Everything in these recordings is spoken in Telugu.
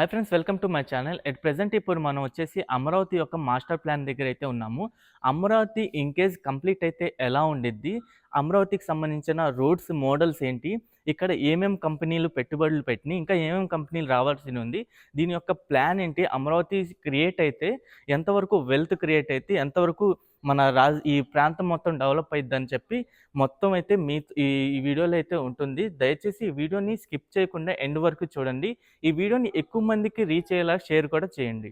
Hi friends welcome to my channel at present ఇప్పుడు మనం వచ్చేసి అమరావతి యొక్క మాస్టర్ ప్లాన్ దగ్గర అయితే ఉన్నాము. అమరావతి ఇంకేజ్ కంప్లీట్ అయితే ఎలా ఉండిద్ది? అమరావతికి సంబంధించిన రోడ్స్ మోడల్స్ ఏంటి? ఇక్కడ ఏమేం కంపెనీలు పెట్టుబడులు పెట్టినాయి? ఇంకా ఏమేం కంపెనీలు రావాల్సి ఉంది? దీని యొక్క ప్లాన్ ఏంటి? అమరావతి క్రియేట్ అయితే ఎంతవరకు వెల్త్ క్రియేట్ అయితే ఎంతవరకు మన రాజ్ ఈ ప్రాంతం మొత్తం డెవలప్ అయిద్దని చెప్పి మొత్తం అయితే మీ ఈ వీడియోలో అయితే ఉంటుంది. దయచేసి ఈ వీడియోని స్కిప్ చేయకుండా ఎండ్ వరకు చూడండి. ఈ వీడియోని ఎక్కువ మందికి రీచ్ అయ్యేలా షేర్ కూడా చేయండి.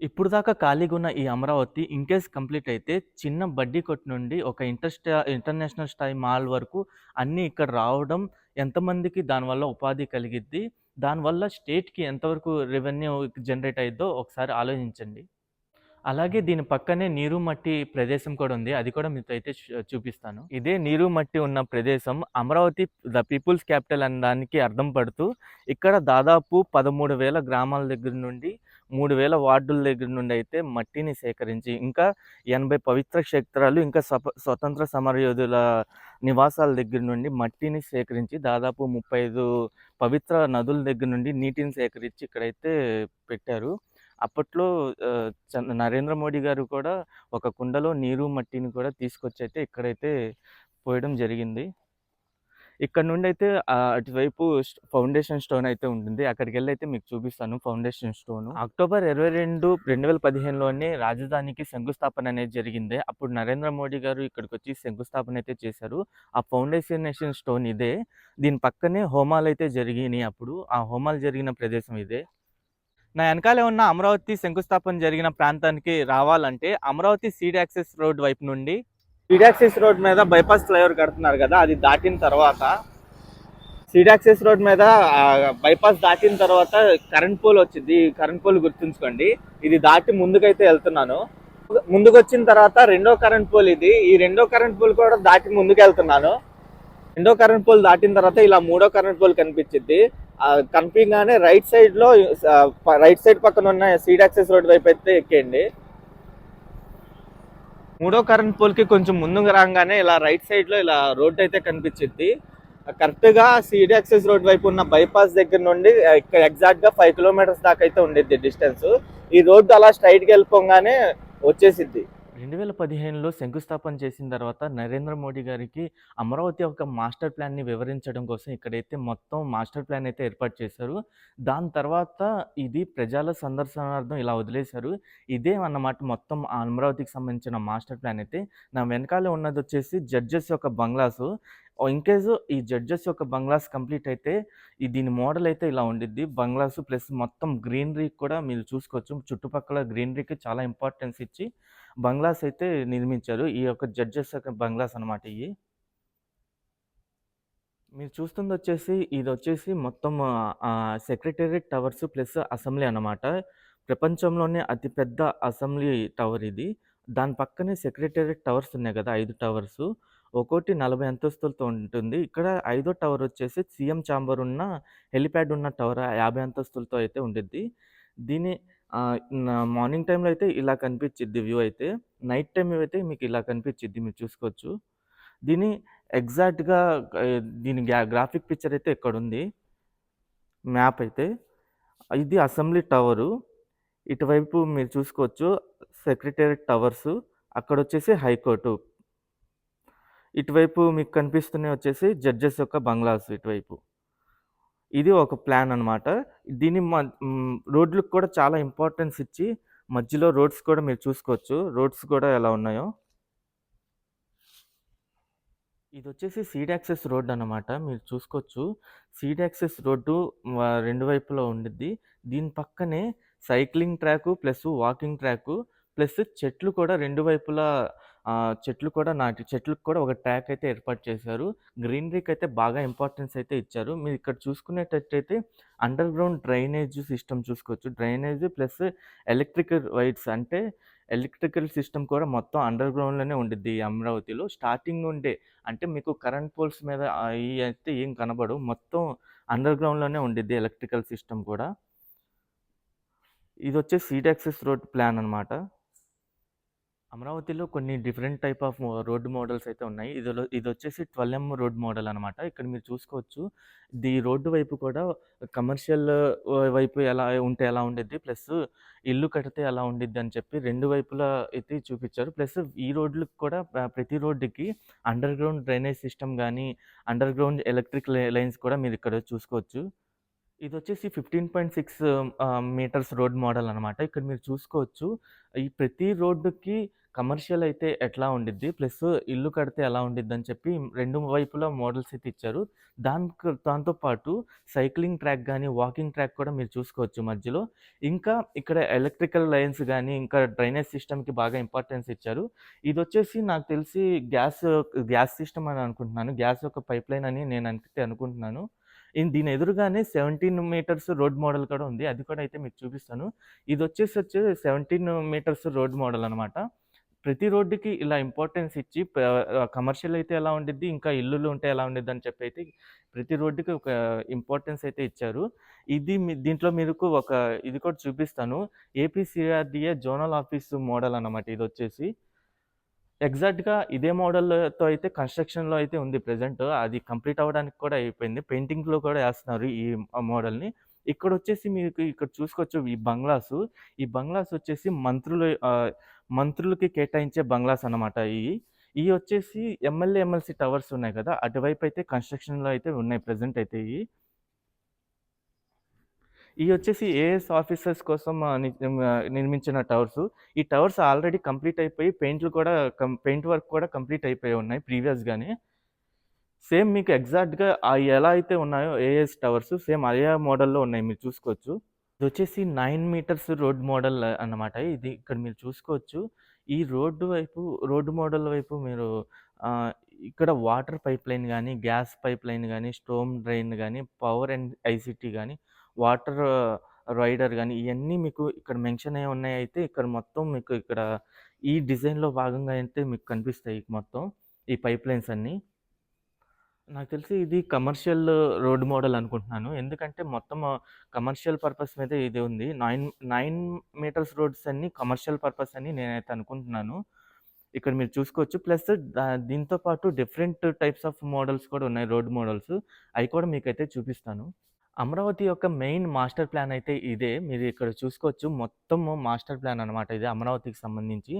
ఇప్పుడు దాకా ఖాళీగా ఉన్న ఈ అమరావతి ఇన్కేస్ కంప్లీట్ అయితే చిన్న బడ్డీ కొట్టు నుండి ఒక ఇంటర్స్టా ఇంటర్నేషనల్ స్థాయి మాల్ వరకు అన్నీ ఇక్కడ రావడం ఎంతమందికి దానివల్ల ఉపాధి కలిగిద్ది? దానివల్ల స్టేట్కి ఎంతవరకు రెవెన్యూ జనరేట్ అయ్యిద్దో ఒకసారి ఆలోచించండి. అలాగే దీని పక్కనే నీరు మట్టి ప్రదేశం కూడా ఉంది. అది కూడా మీతో అయితే చూపిస్తాను. ఇదే నీరు మట్టి ఉన్న ప్రదేశం అమరావతి ద పీపుల్స్ క్యాపిటల్ అనే దానికి అర్థం పడుతూ ఇక్కడ దాదాపు పదమూడు వేల గ్రామాల దగ్గర నుండి మూడు వేల వార్డుల దగ్గర నుండి అయితే మట్టిని సేకరించి ఇంకా ఎనభై పవిత్ర క్షేత్రాలు ఇంకా స్వతంత్ర సమరయోధుల నివాసాల దగ్గర నుండి మట్టిని సేకరించి దాదాపు ముప్పై ఐదు పవిత్ర నదుల దగ్గర నుండి నీటిని సేకరించి ఇక్కడైతే పెట్టారు. అప్పట్లో చంద్ర- నరేంద్ర మోడీ గారు కూడా ఒక కుండలో నీరు మట్టిని కూడా తీసుకొచ్చి అయితే ఇక్కడైతే పోయడం జరిగింది. ఇక్కడ నుండి అయితే అటువైపు ఫౌండేషన్ స్టోన్ అయితే ఉంటుంది. అక్కడికి వెళ్ళి అయితే మీకు చూపిస్తాను ఫౌండేషన్ స్టోన్. అక్టోబర్ ఇరవై రెండు రెండు వేల పదిహేనులోనే రాజధానికి శంకుస్థాపన అనేది జరిగింది. అప్పుడు నరేంద్ర మోడీ గారు ఇక్కడికి వచ్చి శంకుస్థాపన అయితే చేశారు. ఆ ఫౌండేషన్ స్టోన్ ఇదే. దీని పక్కనే హోమాలు అయితే జరిగినాయి అప్పుడు. ఆ హోమాలు జరిగిన ప్రదేశం ఇదే. నా వెనకాలే ఉన్న అమరావతి శంకుస్థాపన జరిగిన ప్రాంతానికి రావాలంటే అమరావతి సీడ్ యాక్సెస్ రోడ్ వైపు నుండి సీడ్ యాక్సెస్ రోడ్ మీద బైపాస్ ఫ్లైఓవర్ కడుతున్నారు కదా అది దాటిన తర్వాత సీడ్ యాక్సెస్ రోడ్ మీద బైపాస్ దాటిన తర్వాత కరెంట్ పోల్ వచ్చింది కరెంట్ పోల్ గుర్తుంచుకోండి. ఇది దాటి ముందుకైతే వెళ్తున్నాను. ముందుకు వచ్చిన తర్వాత రెండో కరెంట్ పోల్ ఇది. ఈ రెండో కరెంట్ పోల్ కూడా దాటి ముందుకు వెళ్తున్నాను రెండో కరెంట్ పోల్ దాటిన తర్వాత ఇలా మూడో కరెంట్ పోల్ కనిపించింది. కనిపించగానే రైట్ సైడ్లో రైట్ సైడ్ పక్కన ఉన్న సీడ్ యాక్సెస్ రోడ్ వైపు అయితే ఎక్కేయండి. మూడో కరెంట్ పోల్కి కొంచెం ముందుకు రాగానే ఇలా రైట్ సైడ్లో ఇలా రోడ్ అయితే కనిపించింది. కరెక్ట్గా సీడ్ యాక్సెస్ రోడ్ వైపు ఉన్న బైపాస్ దగ్గర నుండి ఇక్కడ ఎగ్జాక్ట్గా ఫైవ్ కిలోమీటర్స్ దాకా అయితే ఉండేది డిస్టెన్స్ ఈ రోడ్డు అలా స్ట్రైట్గా వెళ్ళిపోగానే వచ్చేసిద్ది. రెండు వేల పదిహేనులో శంకుస్థాపన చేసిన తర్వాత నరేంద్ర మోడీ గారికి అమరావతి యొక్క మాస్టర్ ప్లాన్ని వివరించడం కోసం ఇక్కడైతే మొత్తం మాస్టర్ ప్లాన్ అయితే ఏర్పాటు చేశారు. దాని తర్వాత ఇది ప్రజల సందర్శనార్థం ఇలా వదిలేశారు. ఇదే అన్నమాట మొత్తం ఆ అమరావతికి సంబంధించిన మాస్టర్ ప్లాన్ అయితే. నా వెనకాల ఉన్నది వచ్చేసి జడ్జెస్ యొక్క బంగ్లాసు. ఇన్కేస్ ఈ జడ్జెస్ యొక్క బంగ్లాస్ కంప్లీట్ అయితే ఈ దీని మోడల్ అయితే ఇలా ఉండిద్ది. బంగ్లాస్ ప్లస్ మొత్తం గ్రీనరీ కూడా మీరు చూసుకోవచ్చు. చుట్టుపక్కల గ్రీనరీకి చాలా ఇంపార్టెన్స్ ఇచ్చి బంగ్లాస్ అయితే నిర్మించారు. ఈ యొక్క జడ్జెస్ యొక్క బంగ్లాస్ అన్నమాట ఇవి మీరు చూస్తుంది వచ్చేసి ఇది వచ్చేసి మొత్తం సెక్రటేరియట్ టవర్స్ ప్లస్ అసెంబ్లీ అనమాట ప్రపంచంలోనే అతిపెద్ద అసెంబ్లీ టవర్ ఇది. దాని పక్కనే సెక్రటేరియట్ టవర్స్ ఉన్నాయి కదా ఐదు టవర్స్. ఒక్కోటి నలభై అంతస్తులతో ఉంటుంది. ఇక్కడ ఐదో టవర్ వచ్చేసి సీఎం ఛాంబర్ ఉన్న హెలిప్యాడ్ ఉన్న టవర్ యాభై అంతస్తులతో అయితే ఉండిద్ది. దీని మార్నింగ్ టైంలో అయితే ఇలా కనిపించిద్ది వ్యూ అయితే. నైట్ టైం అయితే మీకు ఇలా కనిపించిద్ది మీరు చూసుకోవచ్చు. దీని ఎగ్జాక్ట్గా దీని గ్రాఫిక్ పిక్చర్ అయితే ఇక్కడ ఉంది మ్యాప్ అయితే. ఇది అసెంబ్లీ టవరు. ఇటువైపు మీరు చూసుకోవచ్చు సెక్రటేరియట్ టవర్స్. అక్కడ వచ్చేసి హైకోర్టు. ఇటువైపు మీకు కనిపిస్తున్నాయి వచ్చేసి జడ్జెస్ యొక్క బంగ్లాస్ ఇటువైపు. ఇది ఒక ప్లాన్ అనమాట దీని మ- రోడ్లకు కూడా చాలా ఇంపార్టెన్స్ ఇచ్చి మధ్యలో రోడ్స్ కూడా మీరు చూసుకోవచ్చు. రోడ్స్ కూడా ఎలా ఉన్నాయో. ఇది వచ్చేసి సీడ్ యాక్సెస్ రోడ్ అన్నమాట. మీరు చూసుకోవచ్చు. సీడ్ యాక్సెస్ రోడ్డు రెండు వైపులా ఉండిద్ది. దీని పక్కనే cycling track plus walking track plus చెట్లు కూడా రెండు వైపులా చెట్లు కూడా నాటి చెట్లకు కూడా ఒక ట్రాక్ అయితే ఏర్పాటు చేశారు. గ్రీనరీకి అయితే బాగా ఇంపార్టెన్స్ అయితే ఇచ్చారు. మీరు ఇక్కడ చూసుకునేటట్టయితే అండర్ గ్రౌండ్ డ్రైనేజ్ సిస్టమ్ చూసుకోవచ్చు. డ్రైనేజ్ ప్లస్ ఎలక్ట్రికల్ వైర్స్ అంటే ఎలక్ట్రికల్ సిస్టమ్ కూడా మొత్తం అండర్ గ్రౌండ్లోనే ఉండిద్ది ఈ అమరావతిలో. స్టార్టింగ్ నుండే అంటే మీకు కరెంట్ పోల్స్ మీద అవి అయితే ఏం కనబడవు. మొత్తం అండర్ గ్రౌండ్లోనే ఉండిద్ది ఎలక్ట్రికల్ సిస్టమ్ కూడా. ఇది వచ్చే సీడ్ యాక్సెస్ రోడ్ ప్లాన్ అనమాట అమరావతిలో కొన్ని different type of road road models అయితే ఉన్నాయి. ఇదిలో ఇదొచ్చేసి 12 ఎం రోడ్ మోడల్ అనమాట. ఇక్కడ మీరు చూసుకోవచ్చు. ది రోడ్డు వైపు కూడా కమర్షియల్ వైపు ఎలా ఉంటే ఎలా ఉండిద్ది, ప్లస్ ఇల్లు కడితే ఎలా ఉండిద్ది అని చెప్పి రెండు వైపులా అయితే చూపించారు ప్లస్ ఈ రోడ్లకు కూడా ప్రతి రోడ్డుకి అండర్ గ్రౌండ్ డ్రైనేజ్ సిస్టమ్ కానీ అండర్ గ్రౌండ్ ఎలక్ట్రిక్ లైన్స్ కూడా మీరు ఇక్కడ చూసుకోవచ్చు. ఇది వచ్చేసి fifteen point six meters road model అనమాట. ఇక్కడ మీరు చూసుకోవచ్చు. ఈ ప్రతి రోడ్డుకి కమర్షియల్ అయితే ఎట్లా ఉండిద్ది, ప్లస్ ఇల్లు కడితే ఎలా ఉండిద్దని చెప్పి రెండు వైపులా మోడల్స్ అయితే ఇచ్చారు. దాని దాంతో పాటు సైక్లింగ్ ట్రాక్ కానీ వాకింగ్ ట్రాక్ కూడా మీరు చూసుకోవచ్చు మధ్యలో. ఇంకా ఇక్కడ ఎలక్ట్రికల్ లైన్స్ కానీ ఇంకా డ్రైనేజ్ సిస్టమ్‌కి బాగా ఇంపార్టెన్స్ ఇచ్చారు. ఇది వచ్చేసి నాకు తెలిసి గ్యాస్ గ్యాస్ సిస్టమ్ అని అనుకుంటున్నాను. గ్యాస్ యొక్క పైప్ లైన్ అని నేను అనిపితే అనుకుంటున్నాను. దీని ఎదురుగానే 17 మీటర్స్ రోడ్ మోడల్ కూడా ఉంది. అది కూడా అయితే మీకు చూపిస్తాను. ఇది వచ్చేసి వచ్చి 17 మీటర్స్ రోడ్ మోడల్ అనమాట. ప్రతి రోడ్డుకి ఇలా ఇంపార్టెన్స్ ఇచ్చి కమర్షియల్ అయితే ఎలా ఉండిద్ది, ఇంకా ఇల్లులు ఉంటే ఎలా ఉండిద్దని చెప్పి అయితే ప్రతి రోడ్డుకి ఒక ఇంపార్టెన్స్ అయితే ఇచ్చారు. ఇది మీ దీంట్లో మీకు ఒక ఇది కూడా చూపిస్తాను. ఏపీసీఆర్డీఏ జోనల్ ఆఫీస్ మోడల్ అనమాట ఇదొచ్చేసి. ఎగ్జాక్ట్‌గా ఇదే మోడల్‌తో అయితే కన్‌స్ట్రక్షన్‌లో అయితే ఉంది ప్రెజెంట్. అది కంప్లీట్ అవ్వడానికి కూడా అయిపోయింది. పెయింటింగ్‌లో కూడా వేస్తున్నారు ఈ మోడల్ని ఇక్కడ వచ్చేసి మీకు ఇక్కడ చూసుకోవచ్చు ఈ బంగ్లాసు. ఈ బంగ్లాస్ వచ్చేసి మంత్రులు మంత్రులకి కేటాయించే బంగ్లాస్ అనమాట ఇవి ఇవి వచ్చేసి ఎమ్మెల్యే, ఎమ్మెల్సీ టవర్స్ ఉన్నాయి కదా! అటువైపు అయితే కన్‌స్ట్రక్షన్‌లో అయితే ఉన్నాయి ప్రజెంట్ అయితే ఇవి వచ్చేసి ఏఎస్ ఆఫీసర్స్ కోసం నిర్మించిన టవర్స్ ఈ టవర్స్ ఆల్రెడీ కంప్లీట్ అయిపోయి పెయింట్లు కూడా కం పెయింట్ వర్క్ కూడా కంప్లీట్ అయిపోయి ఉన్నాయి ప్రీవియస్‌గానే. సేమ్ మీకు ఎగ్జాక్ట్‌గా ఎలా అయితే ఉన్నాయో ఏఎస్ టవర్స్ సేమ్ అదే మోడల్‌లో ఉన్నాయి మీరు చూసుకోవచ్చు. ఇది వచ్చేసి నైన్ మీటర్స్ రోడ్ మోడల్ అన్నమాట. ఇది ఇక్కడ మీరు చూసుకోవచ్చు. ఈ రోడ్డు వైపు రోడ్డు మోడల్ వైపు మీరు ఇక్కడ వాటర్ పైప్‌లైన్ కానీ గ్యాస్ పైప్‌లైన్ కానీ స్టోమ్ డ్రైన్ కానీ పవర్ అండ్ ఐసిటీ కానీ వాటర్ రైడర్ కానీ ఇవన్నీ మీకు ఇక్కడ మెన్షన్ అయ్యి ఉన్నాయయితే ఇక్కడ మొత్తం మీకు ఇక్కడ ఈ డిజైన్‌లో భాగంగా అయితే మీకు కనిపిస్తాయి మొత్తం. ఈ పైప్‌లైన్స్ అన్నీ. నాకు తెలిసి ఇది కమర్షియల్ రోడ్ మోడల్ అనుకుంటున్నాను. ఎందుకంటే మొత్తం కమర్షియల్ పర్పస్ మీద ఇది ఉంది. 9, 9 మీటర్స్ రోడ్స్ అన్ని కమర్షియల్ పర్పస్ అని నేనైతే అనుకుంటున్నాను. ఇక్కడ మీరు చూసుకోవచ్చు. ప్లస్ దీంతో పాటు డిఫరెంట్ టైప్స్ ఆఫ్ మోడల్స్ కూడా ఉన్నాయి రోడ్ మోడల్స్. అవి కూడా మీకైతే చూపిస్తాను. అమరావతి యొక్క మెయిన్ మాస్టర్ ప్లాన్ అయితే ఇదే. మీరు ఇక్కడ చూసుకోవచ్చు. మొత్తము మాస్టర్ ప్లాన్ అనమాట ఇది అమరావతికి సంబంధించి.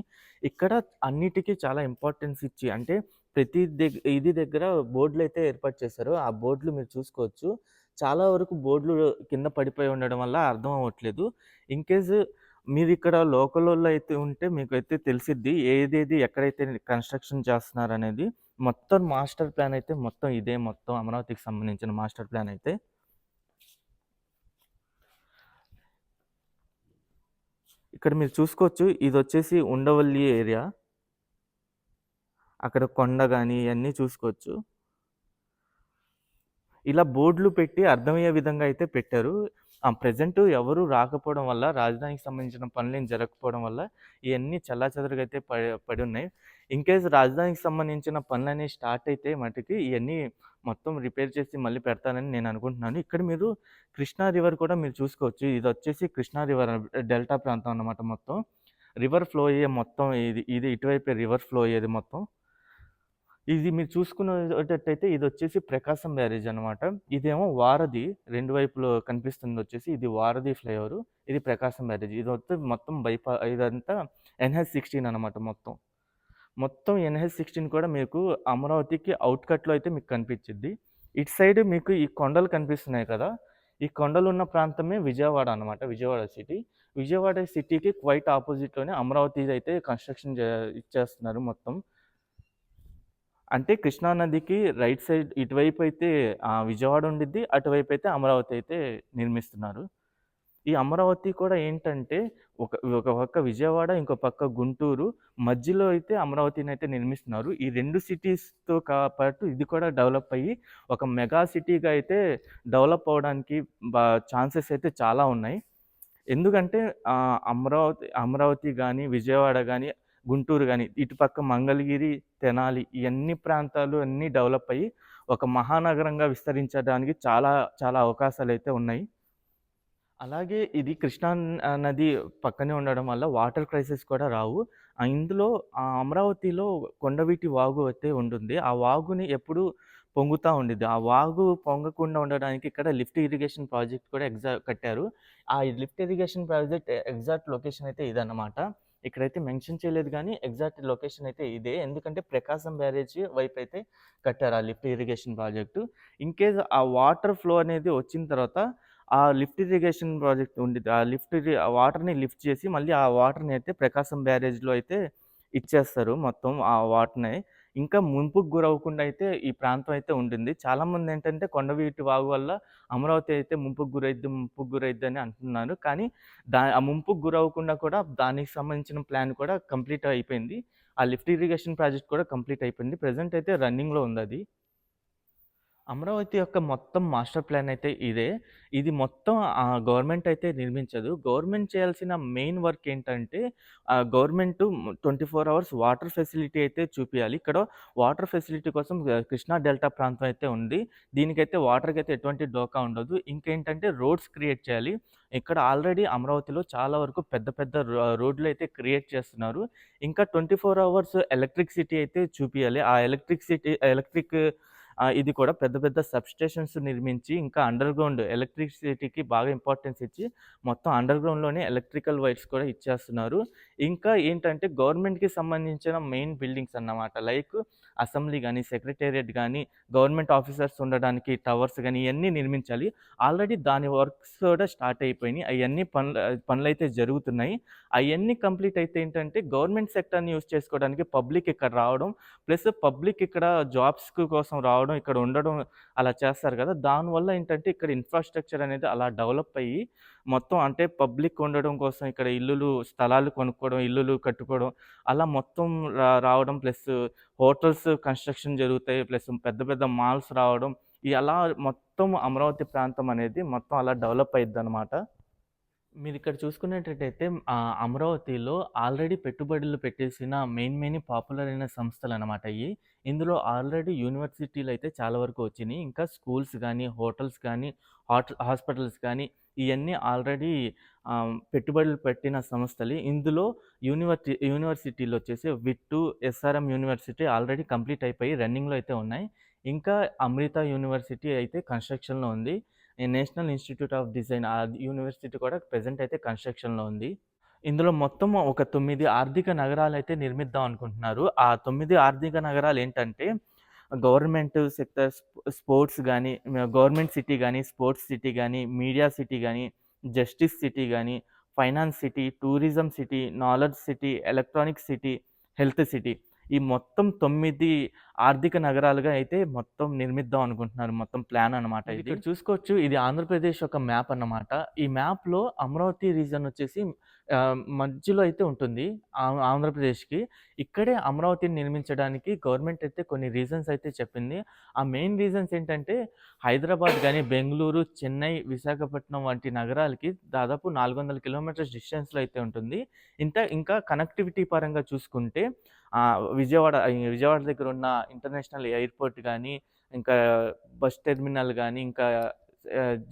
ఇక్కడ అన్నిటికీ చాలా ఇంపార్టెన్స్ ఇచ్చి అంటే ప్రతి దగ్ ఇది దగ్గర బోర్డులైతే ఏర్పాటు చేశారు. ఆ బోర్డులు మీరు చూసుకోవచ్చు. చాలా వరకు బోర్డులు కింద పడిపోయి ఉండడం వల్ల అర్థం అవ్వట్లేదు. ఇన్‌కేస్ ఇక్కడ లోకలోళ్ళు అయితే ఉంటే మీకు అయితే తెలిసిద్ది. ఏదేది ఎక్కడైతే కన్‌స్ట్రక్షన్ చేస్తున్నారనేది. మొత్తం మాస్టర్ ప్లాన్ అయితే మొత్తం ఇదే మొత్తం అమరావతికి సంబంధించిన మాస్టర్ ప్లాన్ అయితే. ఇక్కడ మీరు చూసుకోవచ్చు. ఇది వచ్చేసి ఉండవల్లి ఏరియా. అక్కడ కొండ కానీ ఇవన్నీ చూసుకోవచ్చు. ఇలా బోర్డులు పెట్టి అర్థమయ్యే విధంగా అయితే పెట్టారు. ప్రజెంట్ ప్రెజెంట్ ఎవరు రాకపోవడం వల్ల రాజధానికి సంబంధించిన పనులేం జరగకపోవడం వల్ల ఇవన్నీ చల్లాచెదరుగా అయితే పడి పడి ఉన్నాయి ఇన్‌కేస్ రాజధానికి సంబంధించిన పనులనేవి స్టార్ట్ అయితే మటుకి ఇవన్నీ మొత్తం రిపేర్ చేసి మళ్ళీ పెడతారని నేను అనుకుంటున్నాను. ఇక్కడ మీరు కృష్ణా రివర్ కూడా మీరు చూసుకోవచ్చు. ఇది వచ్చేసి కృష్ణా రివర్ డెల్టా ప్రాంతం అన్నమాట మొత్తం. రివర్ ఫ్లో అయ్యే మొత్తం ఇది ఇది ఇటువైపు రివర్ ఫ్లో అయ్యేది మొత్తం. ఇది మీరు చూసుకునేటట్టయితే ఇదొచ్చేసి ప్రకాశం బ్యారేజ్ అనమాట. ఇదేమో వారధి. రెండు వైపులో కనిపిస్తుంది వచ్చేసి ఇది వారధి ఫ్లైఓవర్ ఇది ప్రకాశం బ్యారేజ్. ఇదొత్తే మొత్తం బైపా ఇదంతా ఎన్‌హెచ్-16 అనమాట మొత్తం. మొత్తం ఎన్‌హెచ్-16 కూడా మీకు అమరావతికి ఔట్‌కట్‌లో అయితే మీకు కనిపించింది ఇటు సైడ్ మీకు ఈ కొండలు కనిపిస్తున్నాయి కదా! ఈ కొండలు ఉన్న ప్రాంతమే విజయవాడ అనమాట. విజయవాడ సిటీ. విజయవాడ సిటీకి క్వైట్ ఆపోజిట్లోనే అమరావతి అయితే కన్‌స్ట్రక్షన్ ఇచ్చేస్తున్నారు మొత్తం. అంటే కృష్ణా నదికి రైట్ సైడ్ ఇటువైపు అయితే విజయవాడ ఉండిద్ది. అటువైపు అయితే అమరావతి అయితే నిర్మిస్తున్నారు. ఈ అమరావతి కూడా ఏంటంటే ఒక ఒక పక్క విజయవాడ, ఇంకో పక్క గుంటూరు మధ్యలో అయితే అమరావతిని అయితే నిర్మిస్తున్నారు. ఈ రెండు సిటీస్‌తో పాటు ఇది కూడా డెవలప్ అయ్యి ఒక మెగా సిటీగా అయితే డెవలప్ అవ్వడానికి బా ఛాన్సెస్ అయితే చాలా ఉన్నాయి. ఎందుకంటే అమరావతి అమరావతి కానీ విజయవాడ కానీ గుంటూరు కానీ ఇటుపక్క మంగళగిరి, తెనాలి ఇవన్నీ ప్రాంతాలు అన్నీ డెవలప్ అయ్యి ఒక మహానగరంగా విస్తరించడానికి చాలా చాలా అవకాశాలు అయితే ఉన్నాయి. అలాగే ఇది కృష్ణా నది పక్కనే ఉండడం వల్ల వాటర్ క్రైసిస్ కూడా రావు. ఇందులో అమరావతిలో కొండవీటి వాగు అయితే ఉంటుంది. ఆ వాగుని ఎప్పుడు పొంగుతూ ఉండిద్ది. ఆ వాగు పొంగకుండా ఉండడానికి ఇక్కడ లిఫ్ట్ ఇరిగేషన్ ప్రాజెక్ట్ కూడా ఎగ్జా కట్టారు. ఆ lift irrigation project exact location అయితే ఇదన్నమాట. ఇక్కడైతే మెన్షన్ చేయలేదు కానీ ఎగ్జాక్ట్ లొకేషన్ అయితే ఇదే. ఎందుకంటే ప్రకాశం బ్యారేజ్ వైపయితే కట్టారు ఆ lift irrigation project. In case ఆ వాటర్ ఫ్లో అనేది వచ్చిన తర్వాత ఆ లిఫ్ట్ ఇరిగేషన్ ప్రాజెక్ట్ ఉండేది ఆ లిఫ్ట్ ఆ వాటర్‌ని లిఫ్ట్ చేసి మళ్ళీ ఆ వాటర్‌ని అయితే ప్రకాశం బ్యారేజ్‌లో అయితే ఇచ్చేస్తారు మొత్తం ఆ వాటర్‌ని. ఇంకా ముంపుకు గురవ్వకుండా అయితే ఈ ప్రాంతం అయితే ఉండింది. చాలామందేంటంటే కొండవీటి వాగు వల్ల అమరావతి అయితే ముంపుకు గురైద్ది, ముంపుకు గురైద్ది అని అంటున్నారు. కానీ దా ఆ ముంపుకు గురవ్వకుండా కూడా దానికి సంబంధించిన ప్లాన్ కూడా కంప్లీట్ అయిపోయింది. ఆ లిఫ్ట్ ఇరిగేషన్ ప్రాజెక్ట్ కూడా కంప్లీట్ అయిపోయింది. ప్రజెంట్ అయితే రన్నింగ్‌లో ఉంది అది అమరావతి యొక్క మొత్తం మాస్టర్ ప్లాన్ అయితే ఇదే. ఇది మొత్తం గవర్నమెంట్ అయితే నిర్మించదు. గవర్నమెంట్ చేయాల్సిన మెయిన్ వర్క్ ఏంటంటే government twenty four hours water facility అయితే చూపించాలి ఇక్కడ వాటర్ ఫెసిలిటీ కోసం కృష్ణా డెల్టా ప్రాంతం అయితే ఉంది. దీనికైతే వాటర్‌కైతే ఎటువంటి డోకా ఉండదు. ఇంకేంటంటే రోడ్స్ క్రియేట్ చేయాలి. ఇక్కడ ఆల్రెడీ అమరావతిలో చాలా వరకు పెద్ద పెద్ద రో రోడ్లయితే క్రియేట్ చేస్తున్నారు. ఇంకా 24 అవర్స్ ఎలక్ట్రిసిటీ అయితే చూపించాలి ఆ ఎలక్ట్రిసిటీ ఎలక్ట్రిక్ ఇది కూడా పెద్ద పెద్ద సబ్‌స్టేషన్స్ నిర్మించి ఇంకా అండర్‌గ్రౌండ్ ఎలక్ట్రిసిటీకి బాగా ఇంపార్టెన్స్ ఇచ్చి మొత్తం అండర్‌గ్రౌండ్‌లోనే ఎలక్ట్రికల్ వైర్స్ కూడా ఇచ్చేస్తున్నారు. ఇంకా ఏంటంటే గవర్నమెంట్‌కి సంబంధించిన మెయిన్ బిల్డింగ్స్ అన్నమాట. లైక్ అసెంబ్లీ కానీ సెక్రటేరియట్ కానీ గవర్నమెంట్ ఆఫీసర్స్ ఉండడానికి టవర్స్ కానీ ఇవన్నీ నిర్మించాలి. ఆల్రెడీ దాని వర్క్స్ కూడా స్టార్ట్ అయిపోయినాయి. అవన్నీ పనులు పనులైతే జరుగుతున్నాయి. అవన్నీ కంప్లీట్ అయితే ఏంటంటే గవర్నమెంట్ సెక్టర్ని యూజ్ చేసుకోవడానికి పబ్లిక్ ఇక్కడ రావడం, ప్లస్ పబ్లిక్ ఇక్కడ జాబ్స్ కోసం రావడం, ఇక్కడ ఉండడం అలా చేస్తారు కదా! దానివల్ల ఏంటంటే ఇక్కడ ఇన్‌ఫ్రాస్ట్రక్చర్ అనేది అలా డెవలప్ అయ్యి మొత్తం అంటే పబ్లిక్ ఉండడం కోసం ఇక్కడ ఇల్లులు, స్థలాలు కొనుక్కోవడం, ఇల్లులు కట్టుకోవడం అలా మొత్తం రా రావడం ప్లస్ హోటల్స్ కన్‌స్ట్రక్షన్ జరుగుతాయి. ప్లస్ పెద్ద పెద్ద మాల్స్ రావడం. ఇలా మొత్తం అమరావతి ప్రాంతం అనేది మొత్తం అలా డెవలప్ అయిద్దనమాట. మీరు చూసుకునేటట్టయితే చూసుకున్నట్టయితే అమరావతిలో ఆల్రెడీ పెట్టుబడులు పెట్టేసిన మెయిన్ మెయిన్ పాపులర్ అయిన సంస్థలు అనమాట ఇవి ఇందులో ఆల్రెడీ యూనివర్సిటీలు అయితే చాలా వరకు వచ్చినాయి ఇంకా స్కూల్స్ కానీ హోటల్స్ కానీ హాట్ హాస్పిటల్స్ కానీ ఇవన్నీ ఆల్రెడీ పెట్టుబడులు పెట్టిన సంస్థలు ఇందులో యూనివర్సి యూనివర్సిటీలు వచ్చేసి VIT, SRM university already complete అయిపోయి రన్నింగ్‌లో అయితే ఉన్నాయి. ఇంకా అమృత యూనివర్సిటీ అయితే కన్‌స్ట్రక్షన్‌లో ఉంది. నేషనల్ ఇన్‌స్టిట్యూట్ ఆఫ్ డిజైన్ ఆ యూనివర్సిటీ కూడా ప్రజెంట్ అయితే కన్‌స్ట్రక్షన్‌లో ఉంది. ఇందులో మొత్తం ఒక తొమ్మిది ఆర్థిక నగరాలైతే నిర్మిద్దాం అనుకుంటున్నారు. ఆ తొమ్మిది ఆర్థిక నగరాలు ఏంటంటే గవర్నమెంట్ సెక్టర్ స్పోర్ట్స్ కానీ గవర్నమెంట్ సిటీ కానీ స్పోర్ట్స్ సిటీ కానీ మీడియా సిటీ కానీ జస్టిస్ సిటీ కానీ finance city, tourism city, knowledge city, electronic city, health city. ఈ మొత్తం 9 ఆర్థిక నగరాలుగా అయితే మొత్తం నిర్మిద్దాం అనుకుంటున్నారు. మొత్తం ప్లాన్ అనమాట ఇది. ఇక్కడ చూసుకోవచ్చు ఇది ఆంధ్రప్రదేశ్ యొక్క మ్యాప్ అన్నమాట. ఈ మ్యాప్‌లో అమరావతి రీజన్ వచ్చేసి మధ్యలో అయితే ఉంటుంది. ఆ ఆంధ్రప్రదేశ్‌కి. ఇక్కడే అమరావతిని నిర్మించడానికి గవర్నమెంట్ అయితే కొన్ని రీజన్స్ అయితే చెప్పింది. ఆ మెయిన్ రీజన్స్ ఏంటంటే హైదరాబాద్ గానీ, బెంగుళూరు, చెన్నై, విశాఖపట్నం వంటి నగరాలకి దాదాపు 400 కిలోమీటర్స్ డిస్టెన్స్‌లో అయితే ఉంటుంది. ఇంత ఇంకా కనెక్టివిటీ పరంగా చూసుకుంటే విజయవాడ విజయవాడ దగ్గర ఉన్న ఇంటర్నేషనల్ ఎయిర్‌పోర్ట్ కానీ ఇంకా బస్ టెర్మినల్ కానీ ఇంకా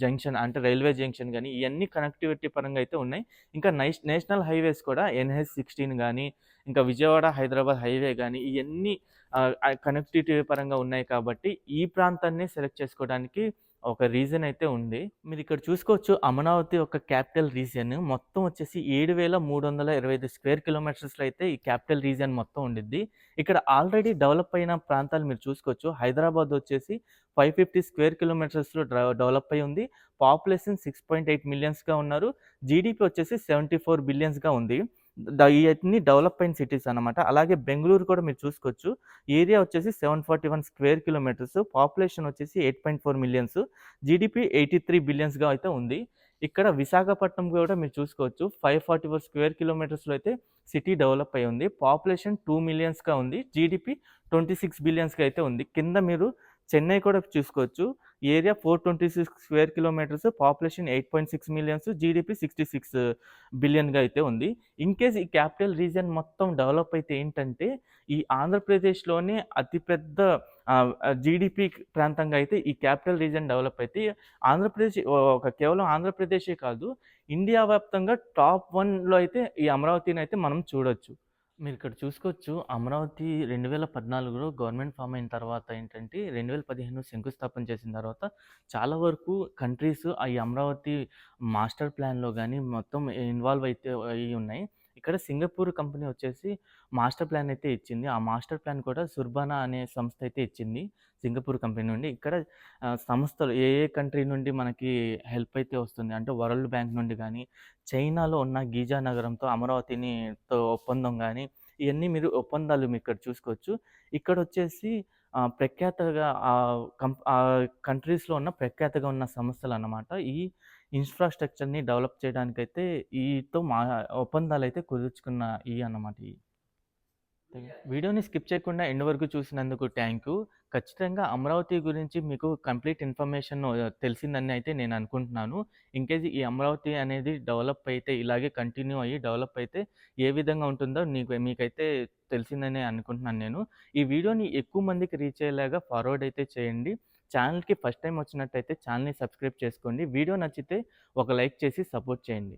జంక్షన్ అంటే రైల్వే జంక్షన్ కానీ ఇవన్నీ కనెక్టివిటీ పరంగా అయితే ఉన్నాయి. ఇంకా నైస్ నేషనల్ హైవేస్ కూడా ఎన్హెచ్ సిక్స్టీన్ కానీ ఇంకా విజయవాడ, హైదరాబాద్ హైవే కానీ ఇవన్నీ కనెక్టివిటీ పరంగా ఉన్నాయి కాబట్టి ఈ ప్రాంతాన్ని సెలెక్ట్ చేసుకోవడానికి ఒక రీజన్ అయితే ఉంది. మీరిక్కడ చూసుకోవచ్చు అమరావతి ఒక క్యాపిటల్ రీజియన్ మొత్తం వచ్చేసి 7325 స్క్వేర్ కిలోమీటర్స్‌లో అయితే ఈ క్యాపిటల్ రీజియన్ మొత్తం ఉండిద్ది. ఇక్కడ ఆల్రెడీ డెవలప్ అయిన ప్రాంతాలు మీరు చూసుకోవచ్చు. హైదరాబాద్ వచ్చేసి 550 స్క్వేర్ కిలోమీటర్స్‌లో డెవలప్ అయ్యి ఉంది. పాపులేషన్ 6.8 మిలియన్స్‌గా ఉన్నారు. జీడీపీ వచ్చేసి 74 బిలియన్స్‌గా ఉంది. ఇవన్నీ డెవలప్ అయిన సిటీస్ అనమాట అలాగే బెంగళూరు కూడా మీరు చూసుకోవచ్చు. ఏరియా వచ్చేసి 741 స్క్వేర్ కిలోమీటర్స్. పాపులేషన్ వచ్చేసి 8.4 మిలియన్స్. జిడిపి ఎయిటీ త్రీ బిలియన్స్‌గా అయితే ఉంది. ఇక్కడ విశాఖపట్నం కూడా మీరు చూసుకోవచ్చు. 544 స్క్వేర్ కిలోమీటర్స్‌లో అయితే సిటీ డెవలప్ అయ్యి ఉంది. పాపులేషన్ టూ మిలియన్స్‌గా ఉంది. జిడిపి ట్వంటీ సిక్స్ బిలియన్స్‌గా అయితే ఉంది. కింద మీరు చెన్నై కూడా చూసుకోవచ్చు. Area 426 square kilometres, population 8.6 millions, GDP sixty six బిలియన్‌గా అయితే ఉంది. ఇన్‌కేస్ ఈ క్యాపిటల్ రీజియన్ మొత్తం డెవలప్ అయితే ఏంటంటే, ఈ ఆంధ్రప్రదేశ్‌లోనే అతిపెద్ద జీడిపి ప్రాంతంగా అయితే ఈ క్యాపిటల్ రీజియన్ డెవలప్ అయితే ఆంధ్రప్రదేశ్ ఒక కేవలం ఆంధ్రప్రదేశే కాదు, ఇండియా వ్యాప్తంగా టాప్ వన్లో అయితే ఈ అమరావతిని అయితే మనం చూడొచ్చు. మీరు ఇక్కడ చూసుకోవచ్చు అమరావతి 2014లో గవర్నమెంట్ ఫామ్ అయిన తర్వాత ఏంటంటే 2015 శంకుస్థాపన చేసిన తర్వాత చాలా వరకు కంట్రీస్ ఈ అమరావతి మాస్టర్ ప్లాన్‌లో కానీ మొత్తం ఇన్వాల్వ్ అయితే అయ్యి ఉన్నాయి. ఇక్కడ సింగపూర్ కంపెనీ వచ్చేసి మాస్టర్ ప్లాన్ అయితే ఇచ్చింది. ఆ మాస్టర్ ప్లాన్ కూడా సుర్బానా అనే సంస్థ అయితే ఇచ్చింది. సింగపూర్ కంపెనీ నుండి. ఇక్కడ సంస్థలు ఏ ఏ కంట్రీ నుండి మనకి హెల్ప్ అయితే వస్తుంది అంటే వరల్డ్ బ్యాంక్ నుండి కానీ చైనాలో ఉన్న గీజా నగరంతో అమరావతిని తో ఒప్పందం కానీ ఇవన్నీ మీరు ఒప్పందాలు మీరిక్కడ చూసుకోవచ్చు. ఇక్కడ వచ్చేసి ప్రఖ్యాతగా ఆ కం కంట్రీస్‌లో ఉన్న ప్రఖ్యాతగా ఉన్న సంస్థలు అన్నమాట ఈ ఇన్‌ఫ్రాస్ట్రక్చర్‌ని డెవలప్ చేయడానికైతే ఈతో మా ఒప్పందాలైతే కుదుర్చుకున్న ఇయి అన్నమాట ఇయి. వీడియోని స్కిప్ చేయకుండా ఎండ్ వరకు చూసినందుకు థాంక్యూ. ఖచ్చితంగా అమరావతి గురించి మీకు కంప్లీట్ ఇన్ఫర్మేషన్ తెలిసిందని అయితే నేను అనుకుంటున్నాను. ఇన్‌కేస్ ఈ అమరావతి అనేది డెవలప్ అయితే ఇలాగే కంటిన్యూ అయ్యి డెవలప్ అయితే ఏ విధంగా ఉంటుందో నీకు మీకైతే తెలిసిందనే అనుకుంటున్నాను నేను. ఈ వీడియోని ఎక్కువ మందికి రీచ్ అయ్యేలాగా ఫార్వర్డ్ అయితే చేయండి. ఛానల్కి ఫస్ట్ టైం వచ్చినట్టయితే ఛానల్ని సబ్స్క్రైబ్ చేసుకోండి. వీడియో నచ్చితే ఒక లైక్ చేసి సపోర్ట్ చేయండి.